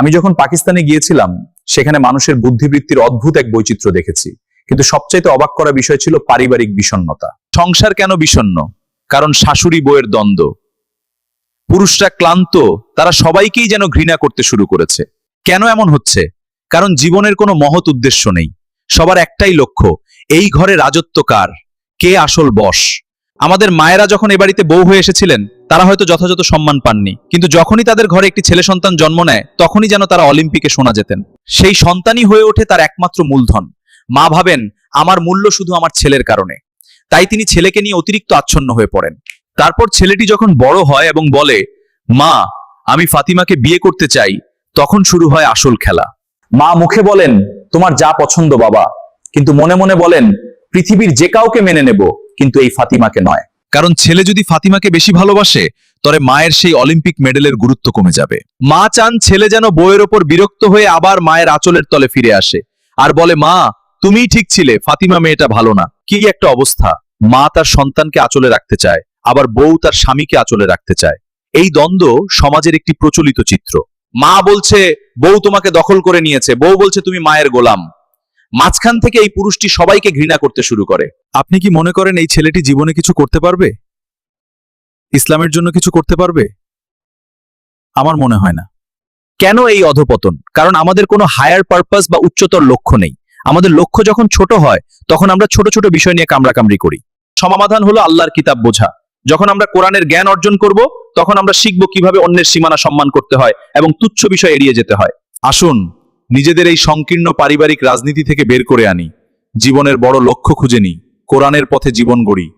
আমি যখন পাকিস্তানে গিয়েছিলাম, সেখানে মানুষের বুদ্ধিবৃত্তির অদ্ভুত এক বৈচিত্র্য দেখেছি। কিন্তু সবচাইতে অবাক করা বিষয় ছিল পারিবারিক বিষণ্ণতা। সংসার কেন বিষণ্ণ? কারণ শাশুড়ি বইয়ের দ্বন্দ্ব। পুরুষরা ক্লান্ত, তারা সবাইকেই যেন ঘৃণা করতে শুরু করেছে। কেন এমন হচ্ছে? কারণ জীবনের কোনো মহৎ উদ্দেশ্য নেই। সবার একটাই লক্ষ্য, এই ঘরে রাজত্ব কার? কে আসল বশ আমাদের মায়েরা যখন এ বাড়িতে বউ হয়ে এসেছিলেন, তারা হয়তো যথাযথ সম্মান পাননি। কিন্তু যখনই তাদের ঘরে একটি ছেলে সন্তান জন্ম নেয়, তখনই যেন তারা অলিম্পিকে শোনা যেতেন সেই সন্তানই হয়ে ওঠে তার একমাত্র মূলধন। মা ভাবেন, আমার মূল্য শুধু আমার ছেলের কারণে। তাই তিনি ছেলেকে নিয়ে অতিরিক্ত আচ্ছন্ন হয়ে পড়েন। তারপর ছেলেটি যখন বড় হয় এবং বলে, মা, আমি ফাতিমাকে বিয়ে করতে চাই। তখন শুরু হয় আসল খেলা। মা মুখে বলেন, তোমার যা পছন্দ বাবা। কিন্তু মনে মনে বলেন, পৃথিবীর যে কাউকে মেনে নেব কিন্তু এই ফাতিমাকে নয়। কারণ ছেলে যদি ফাতিমাকে বেশি ভালোবাসে, তবে মায়ের সেই অলিম্পিক মেডেলের গুরুত্ব কমে যাবে। মা চান ছেলে যেন বইয়ের ওপর বিরক্ত হয়ে আবার মায়ের আঁচলের তলে ফিরে আসে। আর বলে, মা, তুমিই ঠিক ছিলে, ফাতিমা মেয়েটা ভালো না। কি একটা অবস্থা। মা তার সন্তানকে আঁচলে রাখতে চায়, আবার বউ তার স্বামীকে আঁচলে রাখতে চায়। এই দ্বন্দ্ব সমাজের একটি প্রচলিত চিত্র। মা বলছে, বউ তোমাকে দখল করে নিয়েছে। বউ বলছে, তুমি মায়ের গোলাম। মাঝখান থেকে এই পুরুষটি সবাইকে ঘৃণা করতে শুরু করে। আপনি কি মনে করেন এই ছেলেটি জীবনে কিছু করতে পারবে? ইসলামের জন্য কিছু করতে পারবে? আমার মনে হয় না। কেন এই অধপতন? কারণ আমাদের কোনো হায়ার পারপাস বা উচ্চতর লক্ষ্য নেই। আমাদের লক্ষ্য যখন ছোট হয় তখন আমরা ছোট ছোট বিষয় নিয়ে কামড়াকামড়ি করি। সমাধান হলো আল্লাহর কিতাব বোঝা। যখন আমরা কোরআনের জ্ঞান অর্জন করব তখন আমরা শিখব কীভাবে অন্যের সীমানা সম্মান করতে হয় এবং তুচ্ছ বিষয় এড়িয়ে যেতে হয়। আসুন নিজেদের এই সংকীর্ণ পারিবারিক রাজনীতি থেকে বের করে আনি। জীবনের বড় লক্ষ্য খুঁজে নিই কোরআনের পথে জীবন গড়ি।